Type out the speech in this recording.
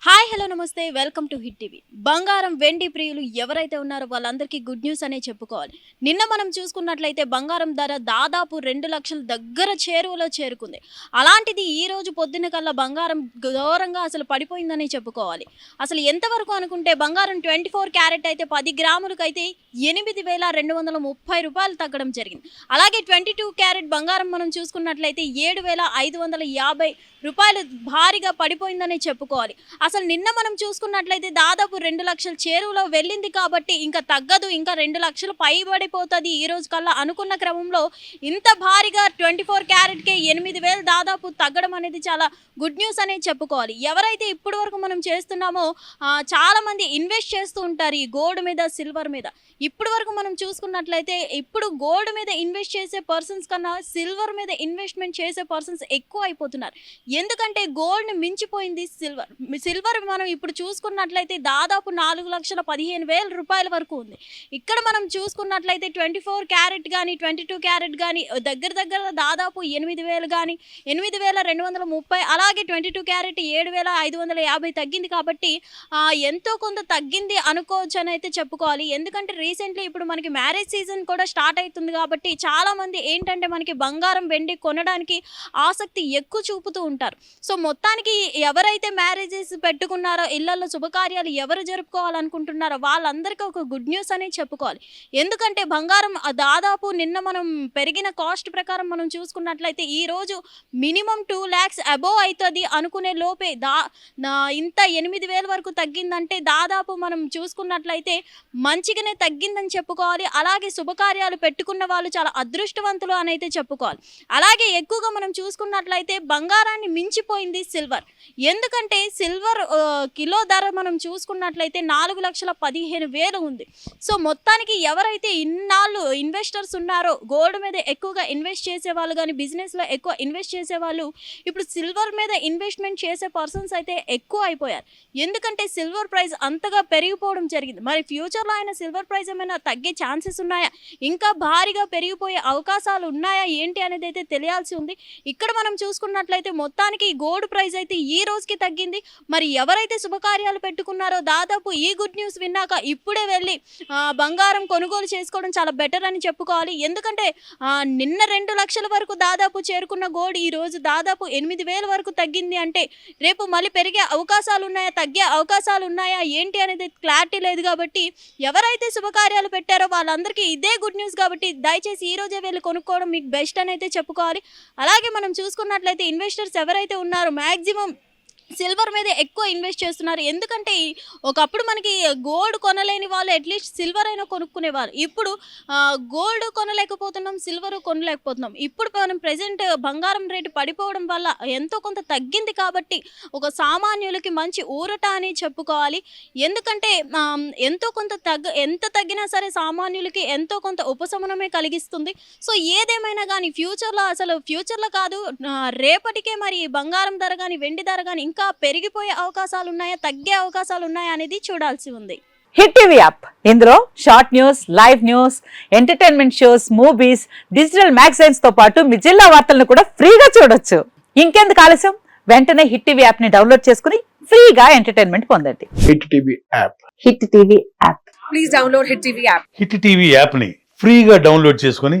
Hi. Hi hello నమస్తే. Welcome to hit TV. బంగారం వెండి ప్రియులు ఎవరైతే ఉన్నారో వాళ్ళందరికీ గుడ్ న్యూస్ అనే చెప్పుకోవాలి. నిన్న మనం చూసుకున్నట్లయితే బంగారం ధర దాదాపు రెండు లక్షల దగ్గర చేరువలో చేరుకుంది. అలాంటిది ఈ రోజు పొద్దున కల్లా బంగారం ఘోరంగా అసలు పడిపోయిందని చెప్పుకోవాలి. అసలు ఎంతవరకు అనుకుంటే బంగారం ట్వంటీ ఫోర్ క్యారెట్ అయితే పది గ్రాములకు అయితే ఎనిమిది వేల రెండు వందల ముప్పై రూపాయలు తగ్గడం జరిగింది. అలాగే ట్వంటీ టూ క్యారెట్ బంగారం మనం చూసుకున్నట్లయితే ఏడు వేల ఐదు వందల యాభై రూపాయలు భారీగా పడిపోయిందని చెప్పుకోవాలి. అసలు నిన్న మనం చూసుకున్నట్లయితే దాదాపు రెండు లక్షల చేరువలో వెళ్ళింది కాబట్టి ఇంకా తగ్గదు ఇంకా రెండు లక్షలు పైబడిపోతుంది ఈ రోజు కల్లా అనుకున్న క్రమంలో ఇంత భారీగా ట్వంటీ ఫోర్ క్యారెట్కే ఎనిమిది వేలు దాదాపు తగ్గడం అనేది చాలా గుడ్ న్యూస్ అనేది చెప్పుకోవాలి. ఎవరైతే ఇప్పటి వరకు మనం చేస్తున్నామో చాలామంది చాలా మంది ఇన్వెస్ట్ చేస్తూ ఉంటారు ఈ గోల్డ్ మీద సిల్వర్ మీద. ఇప్పటి వరకు మనం చూసుకున్నట్లయితే ఇప్పుడు గోల్డ్ మీద ఇన్వెస్ట్ చేసే పర్సన్స్ కన్నా సిల్వర్ మీద ఇన్వెస్ట్మెంట్ చేసే పర్సన్స్ ఎక్కువ అయిపోతున్నారు ఎందుకంటే గోల్డ్ మించిపోయింది సిల్వర్ సిల్వర్ మనం ఇప్పుడు చూసుకున్నట్లయితే దాదాపు నాలుగు లక్షల పదిహేను వేల రూపాయల వరకు ఉంది. ఇక్కడ మనం చూసుకున్నట్లయితే ట్వంటీ ఫోర్ క్యారెట్ కానీ ట్వంటీ టూ క్యారెట్ కానీ దగ్గర దగ్గర దాదాపు ఎనిమిది వేలు కానీ ఎనిమిది వేల రెండు వందల ముప్పై అలాగే ట్వంటీ టూ క్యారెట్ ఏడు వేల ఐదు వందల యాభై తగ్గింది కాబట్టి ఎంతో కొంత తగ్గింది అనుకోవచ్చు అని అయితే చెప్పుకోవాలి. ఎందుకంటే రీసెంట్లీ ఇప్పుడు మనకి మ్యారేజ్ సీజన్ కూడా స్టార్ట్ అవుతుంది కాబట్టి చాలా మంది ఏంటంటే మనకి బంగారం వెండి కొనడానికి ఆసక్తి ఎక్కువ చూపుతూ ఉంటారు. సో మొత్తానికి ఎవరైతే మ్యారేజెస్ పెట్టుకున్నారో ఇళ్ళలో శుభకార్యాలు ఎవరు జరుపుకోవాలనుకుంటున్నారో వాళ్ళందరికీ ఒక గుడ్ న్యూస్ అనే చెప్పుకోవాలి. ఎందుకంటే బంగారం దాదాపు నిన్న మనం పెరిగిన కాస్ట్ ప్రకారం మనం చూసుకున్నట్లయితే ఈ రోజు మినిమం టూ ల్యాక్స్ అబోవ్ అవుతుంది అనుకునే లోపే దా ఇంత ఎనిమిది వేల వరకు తగ్గిందంటే దాదాపు మనం చూసుకున్నట్లయితే మంచిగానే తగ్గిందని చెప్పుకోవాలి. అలాగే శుభకార్యాలు పెట్టుకున్న వాళ్ళు చాలా అదృష్టవంతులు అని అయితే చెప్పుకోవాలి. అలాగే ఎక్కువగా మనం చూసుకున్నట్లయితే బంగారాన్ని మించిపోయింది సిల్వర్. ఎందుకంటే సిల్వర్ కిలో ధర మనం చూసుకున్నట్లయితే నాలుగు లక్షల పదిహేను వేలు ఉంది. సో మొత్తానికి ఎవరైతే ఇన్నాళ్ళు ఇన్వెస్టర్స్ ఉన్నారో గోల్డ్ మీద ఎక్కువగా ఇన్వెస్ట్ చేసే వాళ్ళు కానీ బిజినెస్లో ఎక్కువ ఇన్వెస్ట్ చేసే వాళ్ళు ఇప్పుడు సిల్వర్ మీద ఇన్వెస్ట్మెంట్ చేసే పర్సన్స్ అయితే ఎక్కువ అయిపోయారు. ఎందుకంటే సిల్వర్ ప్రైస్ అంతగా పెరిగిపోవడం జరిగింది. మరి ఫ్యూచర్లో అయినా సిల్వర్ ప్రైస్ ఏమైనా తగ్గే ఛాన్సెస్ ఉన్నాయా? ఇంకా భారీగా పెరిగిపోయే అవకాశాలు ఉన్నాయా? ఏంటి అనేది అయితే తెలియాల్సి ఉంది. ఇక్కడ మనం చూసుకున్నట్లయితే మొత్తానికి గోల్డ్ ప్రైస్ అయితే ఈ రోజుకి తగ్గింది. మరి ఎవరైతే శుభకార్యాలు పెట్టుకున్నారో దాదాపు ఈ గుడ్ న్యూస్ విన్నాక ఇప్పుడే వెళ్ళి బంగారం కొనుగోలు చేసుకోవడం చాలా బెటర్ అని చెప్పుకోవాలి. ఎందుకంటే నిన్న రెండు లక్షల వరకు దాదాపు చేరుకున్న గోల్డ్ ఈరోజు దాదాపు ఎనిమిది వేల వరకు తగ్గింది అంటే రేపు మళ్ళీ పెరిగే అవకాశాలు ఉన్నాయా తగ్గే అవకాశాలు ఉన్నాయా ఏంటి అనేది క్లారిటీ లేదు కాబట్టి ఎవరైతే శుభకార్యాలు పెట్టారో వాళ్ళందరికీ ఇదే గుడ్ న్యూస్ కాబట్టి దయచేసి ఈ రోజే వెళ్ళి కొనుక్కోవడం మీకు బెస్ట్ అని అయితే చెప్పుకోవాలి. అలాగే మనం చూసుకున్నట్లయితే ఇన్వెస్టర్స్ ఎవరైతే ఉన్నారో మ్యాక్సిమం సిల్వర్ మీద ఎక్కువ ఇన్వెస్ట్ చేస్తున్నారు. ఎందుకంటే ఒకప్పుడు మనకి గోల్డ్ కొనలేని వాళ్ళు అట్లీస్ట్ సిల్వర్ అయినా కొనుక్కునేవారు. ఇప్పుడు గోల్డ్ కొనలేకపోతున్నాం సిల్వర్ కొనలేకపోతున్నాం. ఇప్పుడు మనం ప్రజెంట్ బంగారం రేటు పడిపోవడం వల్ల ఎంతో కొంత తగ్గింది కాబట్టి ఒక సామాన్యులకి మంచి ఊరట అని చెప్పుకోవాలి. ఎందుకంటే ఎంతో కొంత తగ్గ ఎంత తగ్గినా సరే సామాన్యులకి ఎంతో కొంత ఉపశమనమే కలిగిస్తుంది. సో ఏదేమైనా కానీ ఫ్యూచర్లో అసలు ఫ్యూచర్లో కాదు రేపటికే మరి బంగారం ధర కానీ వెండి ధర కానీ ఇంకా పెరిగిపోయే అవకాశాలు ఉన్నాయా తగ్గే అవకాశాలు ఉన్నాయా అనేది చూడాల్సి ఉంది. Hit TV app. ఇందులో short news live news entertainment shows movies digital మ్యాగజైన్స్తో పాటు మీ జిల్లా వార్తలను కూడా ఫ్రీగా చూడొచ్చు. ఇంకెందుకు ఆలస్యం? వెంటనే హిట్ టీవీ యాప్ని డౌన్లోడ్ చేసుకుని ఫ్రీగా ఎంటర్టైన్మెంట్ పొందండి. Hit TV app. Hit TV app. Please download Hit TV app. Hit TV యాప్ని ఫ్రీగా డౌన్లోడ్ చేసుకొని